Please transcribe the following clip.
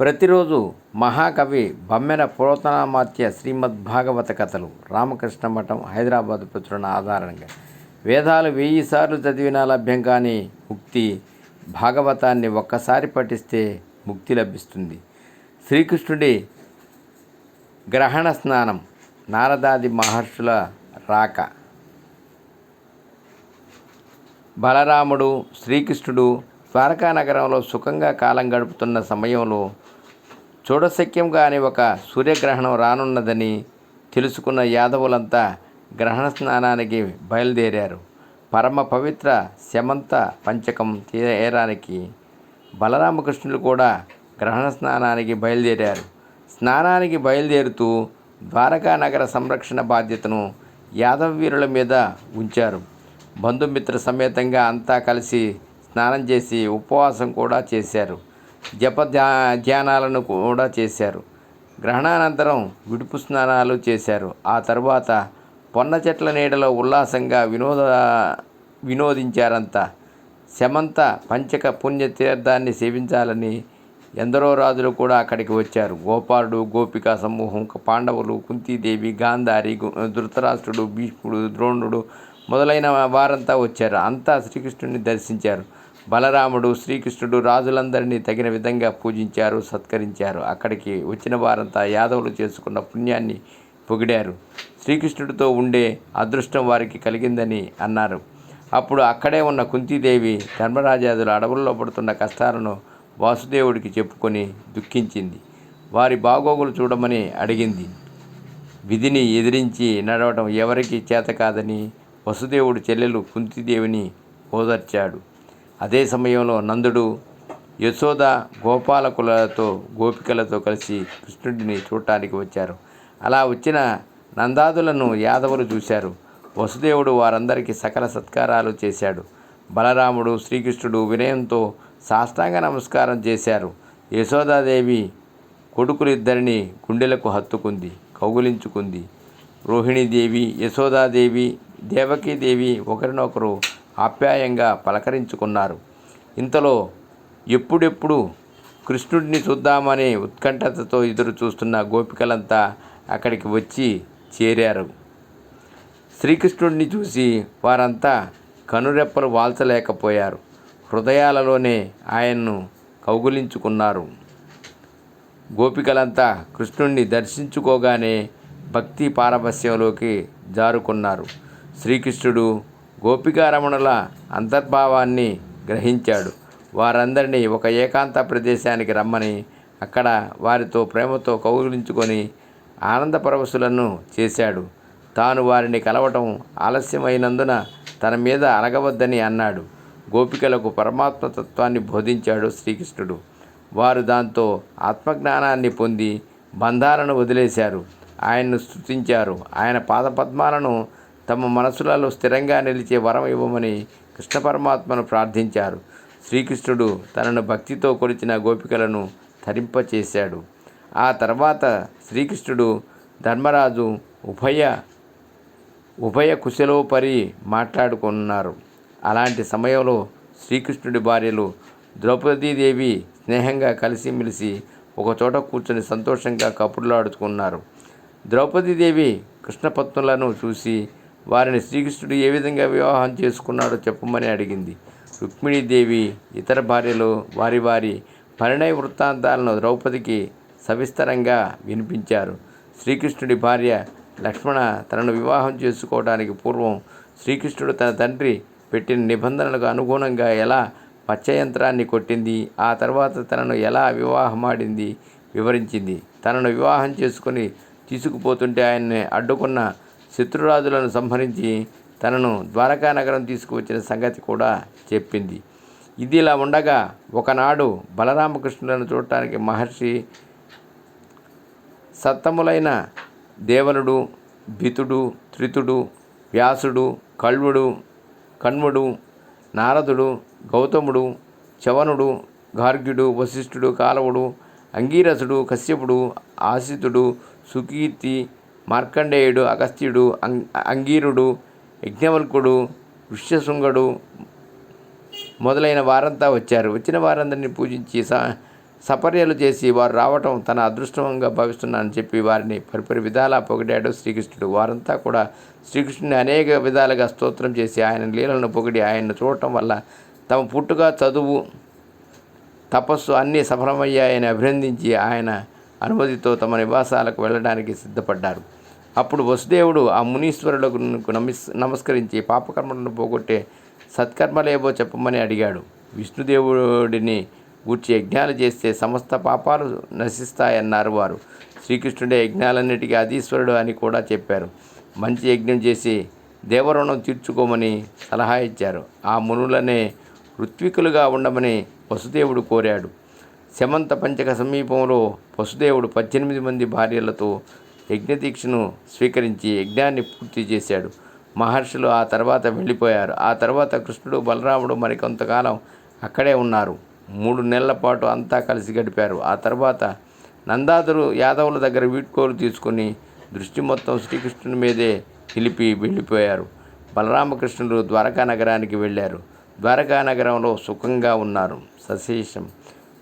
ప్రతిరోజు మహాకవి బమ్మెన పురాతనమాత్య శ్రీమద్ భాగవత కథలు రామకృష్ణ మఠం హైదరాబాద్ ప్రచురణ ఆధారంగా. వేదాలు వెయ్యి సార్లు చదివినా లభ్యం కాని ముక్తి భాగవతాన్ని ఒక్కసారి పఠిస్తే ముక్తి లభిస్తుంది. శ్రీకృష్ణుడి గ్రహణ స్నానం నారదాది మహర్షుల రాక. బలరాముడు శ్రీకృష్ణుడు ద్వారకా నగరంలో సుఖంగా కాలం గడుపుతున్న సమయంలో చూడశక్యం కాని ఒక సూర్యగ్రహణం రానున్నదని తెలుసుకున్న యాదవులంతా గ్రహణ స్నానానికి బయలుదేరారు. పరమ పవిత్ర శమంత పంచకం తీరానికి బలరామకృష్ణులు కూడా గ్రహణ స్నానానికి బయలుదేరారు. స్నానానికి బయలుదేరుతూ ద్వారకా నగర సంరక్షణ బాధ్యతను యాదవ వీరుల మీద ఉంచారు. బంధుమిత్ర సమేతంగా అంతా కలిసి స్నానం చేసి ఉపవాసం కూడా చేశారు. జప ధ్యా ధ్యానాలను కూడా చేశారు. గ్రహణానంతరం విడుపు స్నానాలు చేశారు. ఆ తరువాత పొన్న చెట్ల నీడలో ఉల్లాసంగా వినోద వినోదించారంతా. శమంత పంచక పుణ్య తీర్థాన్ని సేవించాలని ఎందరో రాజులు కూడా అక్కడికి వచ్చారు. గోపాలుడు గోపిక సమూహం పాండవులు కుంతీదేవి గాంధారి ధృతరాష్ట్రుడు భీష్ముడు ద్రోణుడు మొదలైన వారంతా వచ్చారు. అంతా శ్రీకృష్ణుడిని దర్శించారు. బలరాముడు శ్రీకృష్ణుడు రాజులందరినీ తగిన విధంగా పూజించారు సత్కరించారు. అక్కడికి వచ్చిన వారంతా యాదవులు చేసుకున్న పుణ్యాన్ని పొగిడారు. శ్రీకృష్ణుడితో ఉండే అదృష్టం వారికి కలిగిందని అన్నారు. అప్పుడు అక్కడే ఉన్న కుంతీదేవి ధర్మరాజాదులు అడవుల్లో పడుతున్న కష్టాలను వాసుదేవుడికి చెప్పుకొని దుఃఖించింది. వారి బాగోగులు చూడమని అడిగింది. విధిని ఎదిరించి నడవటం ఎవరికీ చేత కాదని వసుదేవుడు చెల్లెలు కుంతిదేవిని ఓదార్చాడు. అదే సమయంలో నందుడు యశోద గోపాలకులతో గోపికలతో కలిసి కృష్ణుడిని చూడటానికి వచ్చారు. అలా వచ్చిన నందాదులను యాదవులు చూశారు. వసుదేవుడు వారందరికీ సకల సత్కారాలు చేశాడు. బలరాముడు శ్రీకృష్ణుడు వినయంతో సాష్టాంగ నమస్కారం చేశారు. యశోదాదేవి కొడుకులిద్దరిని గుండెలకు హత్తుకుంది కౌగులించుకుంది. రోహిణీదేవి యశోదాదేవి దేవకీదేవి ఒకరినొకరు ఆప్యాయంగా పలకరించుకున్నారు. ఇంతలో ఎప్పుడెప్పుడు కృష్ణుడిని చూద్దామని ఉత్కంఠతతో ఎదురు చూస్తున్న గోపికలంతా అక్కడికి వచ్చి చేరారు. శ్రీకృష్ణుడిని చూసి వారంతా కనురెప్పలు వాల్చలేకపోయారు. హృదయాలలోనే ఆయన్ను కౌగులించుకున్నారు. గోపికలంతా కృష్ణుణ్ణి దర్శించుకోగానే భక్తి పారభస్యంలోకి జారుకున్నారు. శ్రీకృష్ణుడు గోపికారమణుల అంతర్భావాన్ని గ్రహించాడు. వారందరినీ ఒక ఏకాంత ప్రదేశానికి రమ్మని అక్కడ వారితో ప్రేమతో కౌగిలించుకొని ఆనంద పరవశులను చేశాడు. తాను వారిని కలవటం ఆలస్యమైనందున తన మీద అలగవద్దని అన్నాడు. గోపికలకు పరమాత్మ తత్వాన్ని బోధించాడు శ్రీకృష్ణుడు. వారు దాంతో ఆత్మజ్ఞానాన్ని పొంది బంధాలను వదిలేశారు. ఆయన్ను స్థుతించారు ఆయన పాదపద్మాలను తమ మనసులలో స్థిరంగా నిలిచే వరం ఇవ్వమని కృష్ణ పరమాత్మను ప్రార్థించారు. శ్రీకృష్ణుడు తనను భక్తితో కొలిచిన గోపికలను తరింపచేశాడు. ఆ తర్వాత శ్రీకృష్ణుడు ధర్మరాజు ఉభయ ఉభయ కుశలోపరి మాట్లాడుకున్నారు అలాంటి సమయంలో శ్రీకృష్ణుడి భార్యలు ద్రౌపదీదేవి స్నేహంగా కలిసిమెలిసి ఒకచోట కూర్చొని సంతోషంగా కబుర్లాడుకున్నారు. ద్రౌపదీదేవి కృష్ణపత్నులను చూసి వారిని శ్రీకృష్ణుడు ఏ విధంగా వివాహం చేసుకున్నాడో చెప్పమని అడిగింది. రుక్మిణీదేవి ఇతర భార్యలు వారి వారి పరిణయ వృత్తాంతాలను ద్రౌపదికి సవిస్తరంగా వినిపించారు. శ్రీకృష్ణుడి భార్య లక్ష్మణ తనను వివాహం చేసుకోవడానికి పూర్వం శ్రీకృష్ణుడు తన తండ్రి పెట్టిన నిబంధనలకు అనుగుణంగా ఎలా పచ్చయంత్రాన్ని కొట్టింది ఆ తర్వాత తనను ఎలా వివాహమాడింది వివరించింది. తనను వివాహం చేసుకుని తీసుకుపోతుంటే ఆయన్ని అడ్డుకున్న శత్రురాజులను సంహరించి తనను ద్వారకా నగరం తీసుకువచ్చిన సంగతి కూడా చెప్పింది. ఇది ఇలా ఉండగా ఒకనాడు బలరామకృష్ణులను చూడటానికి మహర్షి సత్తములైన దేవనుడు భితుడు త్రితుడు వ్యాసుడు కల్వుడు కణ్వుడు నారదుడు గౌతముడు చవనుడు గార్గ్యుడు వశిష్ఠుడు కాలవుడు అంగీరసుడు కశ్యపుడు ఆశితుడు సుకీర్తి మార్కండేయుడు అగస్త్యుడు అం అంగీరుడు యజ్ఞవల్కుడు ఋష్యశృంగుడు మొదలైన వారంతా వచ్చారు. వచ్చిన వారందరినీ పూజించి స సపర్యలు చేసి వారు రావటం తన అదృష్టంగా భావిస్తున్నానని చెప్పి వారిని పరిపరి విధాలా పొగిడాడు శ్రీకృష్ణుడు. వారంతా కూడా శ్రీకృష్ణుని అనేక విధాలుగా స్తోత్రం చేసి ఆయన లీలలను పొగిడి ఆయన్ను చూడటం వల్ల తమ పుట్టుక చదువు తపస్సు అన్నీ సఫలమయ్యాయని అభినందించి ఆయన అనుమతితో తమ నివాసాలకు వెళ్ళడానికి సిద్ధపడ్డారు. అప్పుడు వసుదేవుడు ఆ మునీశ్వరులకు నమిస్ నమస్కరించి పాపకర్మలను పోగొట్టే సత్కర్మలేవో చెప్పమని అడిగాడు. విష్ణుదేవుడిని గూర్చి యజ్ఞాలు చేస్తే సమస్త పాపాలు నశిస్తాయన్నారు వారు. శ్రీకృష్ణుడే యజ్ఞాలన్నిటికీ అధీశ్వరుడు అని కూడా చెప్పారు. మంచి యజ్ఞం చేసి దేవరుణం తీర్చుకోమని సలహా ఇచ్చారు. ఆ మునులనే ఋత్వికులుగా ఉండమని వసుదేవుడు కోరాడు. శమంత పంచక సమీపంలో వసుదేవుడు పద్దెనిమిది మంది భార్యలతో యజ్ఞదీక్షను స్వీకరించి యజ్ఞాన్ని పూర్తి చేశాడు. మహర్షులు ఆ తర్వాత వెళ్ళిపోయారు. ఆ తర్వాత కృష్ణుడు బలరాముడు మరికొంతకాలం అక్కడే ఉన్నారు. మూడు నెలల పాటు అంతా కలిసి గడిపారు. ఆ తర్వాత నందాదులు యాదవుల దగ్గర వీడ్కోలు తీసుకొని దృష్టి మొత్తం శ్రీకృష్ణుని మీదే నిలిపి వెళ్ళిపోయారు. బలరామకృష్ణుడు ద్వారకా నగరానికి వెళ్ళారు. ద్వారకా నగరంలో సుఖంగా ఉన్నారు. సశేషం.